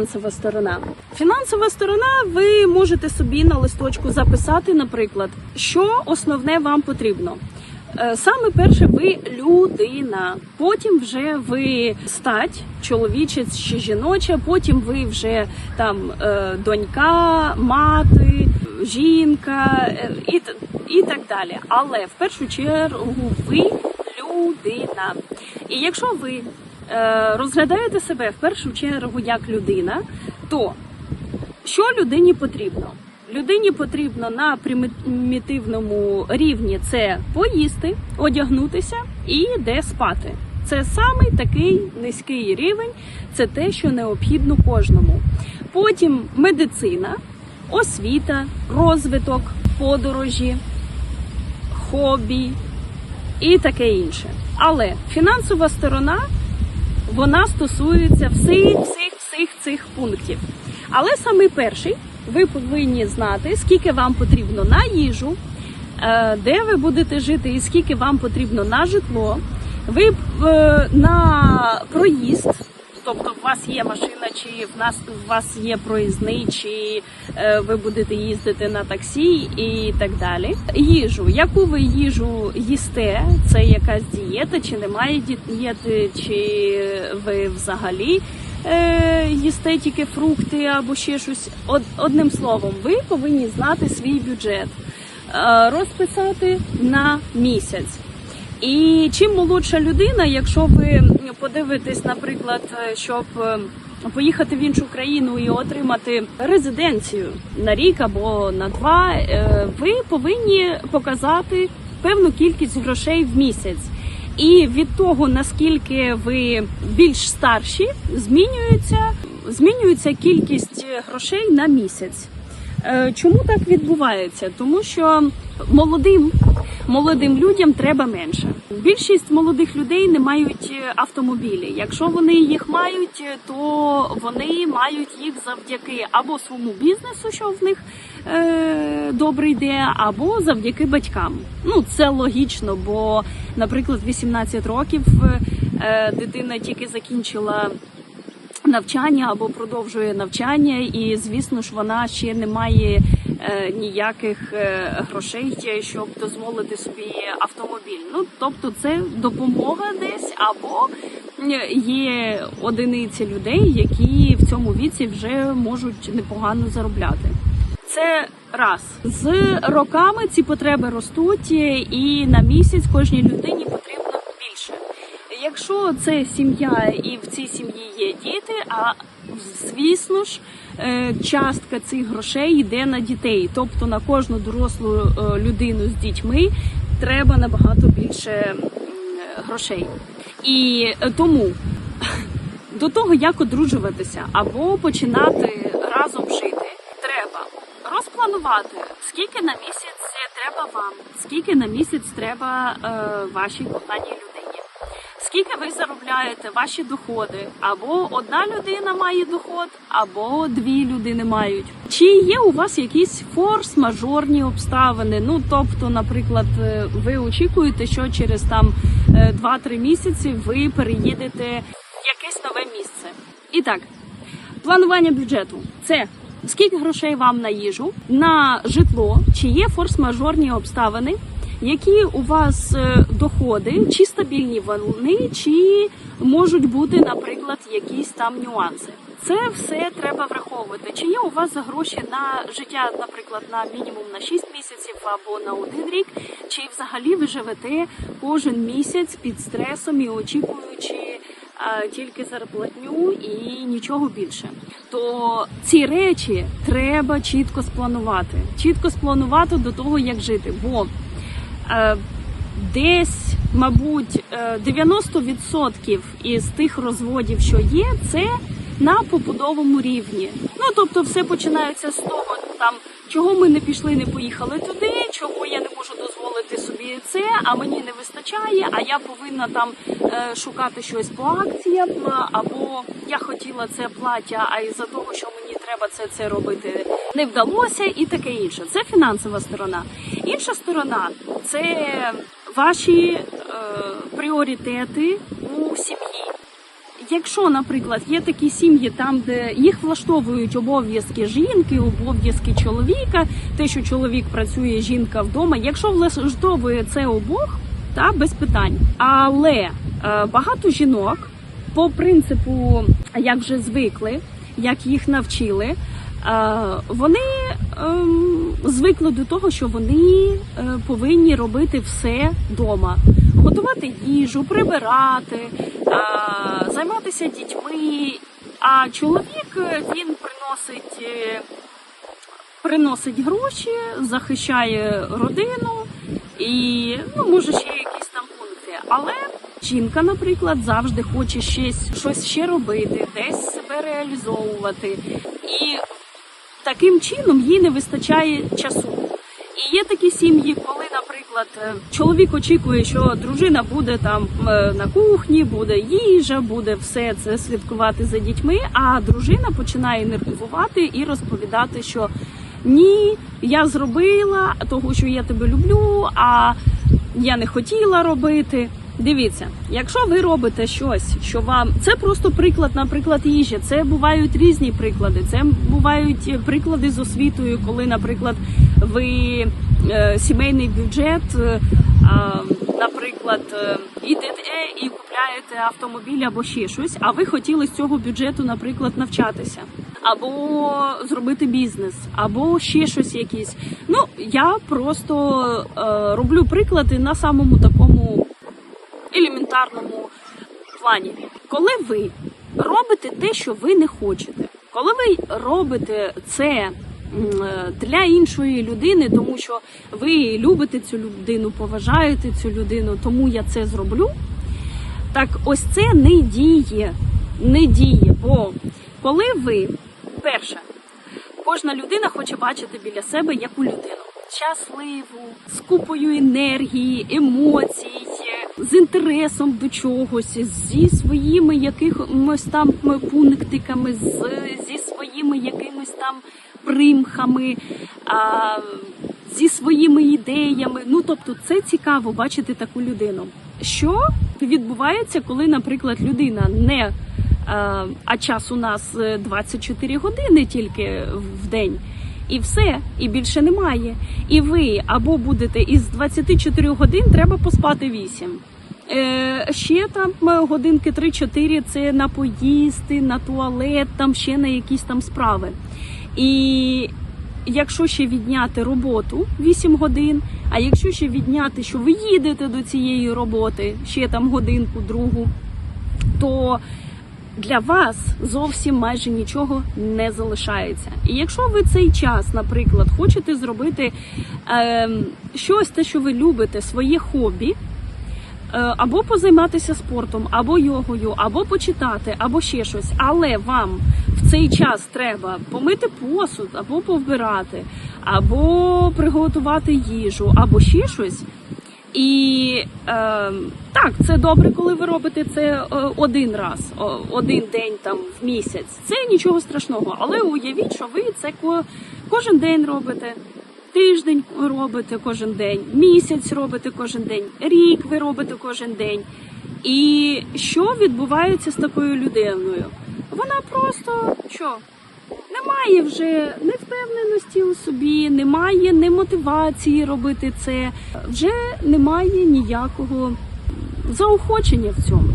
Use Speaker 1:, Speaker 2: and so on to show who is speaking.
Speaker 1: фінансова сторона. Фінансова сторона, ви можете собі на листочку записати, наприклад, що основне вам потрібно. Е, Саме перше, ви людина. Потім вже ви стать, чоловічець чи жіноча. Потім ви вже там е, донька, мати, жінка е, і, і так далі. Але в першу чергу ви людина. І якщо ви розглядаєте себе в першу чергу як людина, то що людині потрібно? Людині потрібно на примітивному рівні це поїсти, одягнутися і де спати. Це самий такий низький рівень, це те, що необхідно кожному. Потім медицина, освіта, розвиток, подорожі, хобі і таке інше. Але фінансова сторона вона стосується всіх всіх всіх цих пунктів. Але саме перший ви повинні знати, скільки вам потрібно на їжу, е, де ви будете жити, і скільки вам потрібно на житло. Ви е, на проїзд, тобто у вас є машина, чи в нас у вас є проїзний, чи е, ви будете їздити на таксі і так далі. Їжу, яку ви їжу їсте, це якась дієта, чи немає дієти, чи ви взагалі е, їсте тільки фрукти або ще щось. Од, одним словом, ви повинні знати свій бюджет, е, розписати на місяць. І чим молодша людина, якщо ви подивитесь, наприклад, е, щоб е, поїхати в іншу країну і отримати резиденцію на рік або на два, е, ви повинні показати певну кількість грошей в місяць. І від того наскільки ви більш старші, змінюється, змінюється кількість грошей на місяць. Чому так відбувається? Тому що молодим, молодим людям треба менше. Більшість молодих людей не мають е, автомобілі. Якщо вони їх мають, е, то вони мають їх завдяки або своєму бізнесу, що в них е, добре йде, або завдяки батькам. Ну це логічно, бо, наприклад, 18 років е, дитина тільки закінчила навчання або продовжує навчання, і звісно ж вона ще не має е, ніяких е, грошей, е, щоб дозволити собі автомобіль. Ну тобто, це допомога десь або е, є одиниці людей, які в цьому віці вже можуть непогано заробляти. Це раз з роками ці потреби ростуть, е, і на місяць кожній людині потрібно. Якщо це сім'я і в цій сім'ї є діти, а звісно ж, е, частка цих грошей йде на дітей, тобто на кожну дорослу е, людину з дітьми треба набагато більше грошей. І е, тому до того, як одружуватися або починати разом жити, треба розпланувати, скільки на місяць треба вам, скільки на місяць треба е, вашій коханій людині. Скільки ви заробляєте ваші доходи? Або одна людина має доход, або дві людини мають. Чи є у вас якісь форс-мажорні обставини? Ну тобто, наприклад, е, ви очікуєте, що через там е, 2-3 місяці ви переїдете в якесь нове місце. І так, планування бюджету це скільки грошей вам на їжу, на житло, чи є форс-мажорні обставини, які у вас е, доходи, чи стабільні вони, чи можуть бути, наприклад, якісь там нюанси. Це все треба враховувати. Чи є у вас за гроші на життя, наприклад, на мінімум на 6 місяців або на один рік, чи взагалі ви живете кожен місяць під стресом і очікуючи а, тільки зарплатню і нічого більше. То ці речі треба чітко спланувати. Чітко спланувати до того, як жити. Бо е, десь, мабуть, е, 90% із тих розводів, що є, це на побудовому рівні. Ну тобто, все починається з того, там чого ми не пішли, не поїхали туди, чого я не можу дозволити собі це, а мені не вистачає, а я повинна там е, шукати щось по акціям, або я хотіла це плаття, а із-за того, що мені треба це, це робити, не вдалося, і таке інше. Це фінансова сторона. Інша сторона це ваші е, пріоритети у сім'ї. якщо, наприклад, є такі сім'ї, там де їх влаштовують обов'язки жінки, обов'язки чоловіка, те, що чоловік працює, жінка вдома. Якщо влаштовує це обох, та без питань. Але е, багато жінок, по принципу, як вже звикли, як їх навчили, е, вони ем, звикли до того, що вони е, повинні робити все вдома. Готувати їжу, прибирати, е, займатися дітьми. А чоловік він приносить, приносить гроші, захищає родину і ну, може ще якісь там пункти. Але жінка, наприклад, завжди хоче щось, щось ще робити, десь себе реалізовувати. І таким чином їй не вистачає часу. І є такі сім'ї, коли, наприклад, е, чоловік очікує, що дружина буде там е, на кухні, буде їжа, буде все це слідкувати за дітьми. А дружина починає нервувати і розповідати, що ні, я зробила того, що я тебе люблю, а я не хотіла робити. Дивіться, якщо ви робите щось, що вам це просто приклад, наприклад, їжі. Це бувають різні приклади. Це бувають е, приклади з освітою, коли, наприклад, ви е, сімейний бюджет, е, наприклад, е, ідете і купляєте автомобіль або ще щось, а ви хотіли з цього бюджету, наприклад, навчатися. Або зробити бізнес, або ще щось якесь. Ну я просто е, роблю приклади на самому такому елементарному плані. Коли ви робите те, що ви не хочете, коли ви робите це для іншої людини, тому що ви любите цю людину, поважаєте цю людину, тому я це зроблю. Так, ось це не діє. Не діє. Бо коли ви, перше, кожна людина хоче бачити біля себе яку людину щасливу, з купою енергії, емоцій, з інтересом до чогось, зі своїми якимось там пунктиками, зі своїми якимось там примхами, а, зі своїми ідеями. Ну тобто, це цікаво бачити таку людину. Що відбувається, коли, наприклад, людина не е, а час у нас е, 24 години тільки в день. І все, і більше немає. І ви або будете із 24 годин треба поспати 8. Е, ще там е, годинки 3-4 це на поїсти, на туалет, там ще на якісь там справи. І якщо ще відняти роботу 8 годин, а якщо ще відняти, що ви їдете до цієї роботи ще там годинку, другу, то для вас зовсім майже нічого не залишається. І якщо ви цей час, наприклад, хочете зробити е, щось, те, що ви любите, своє хобі. е, Або позайматися спортом, або йогою, або почитати, або ще щось. Але вам в цей час треба помити посуд, або повбирати, або приготувати їжу, або ще щось. І е, так, це добре, коли ви робите це е, один раз, один день там в місяць. Це нічого страшного. Але уявіть, що ви це ко, кожен день робите. Тиждень робите кожен день, місяць робите кожен день, рік ви робите кожен день. І що відбувається з такою людиною? Вона просто що? Немає вже невпевненості у собі, немає не мотивації робити це, вже немає ніякого заохочення в цьому.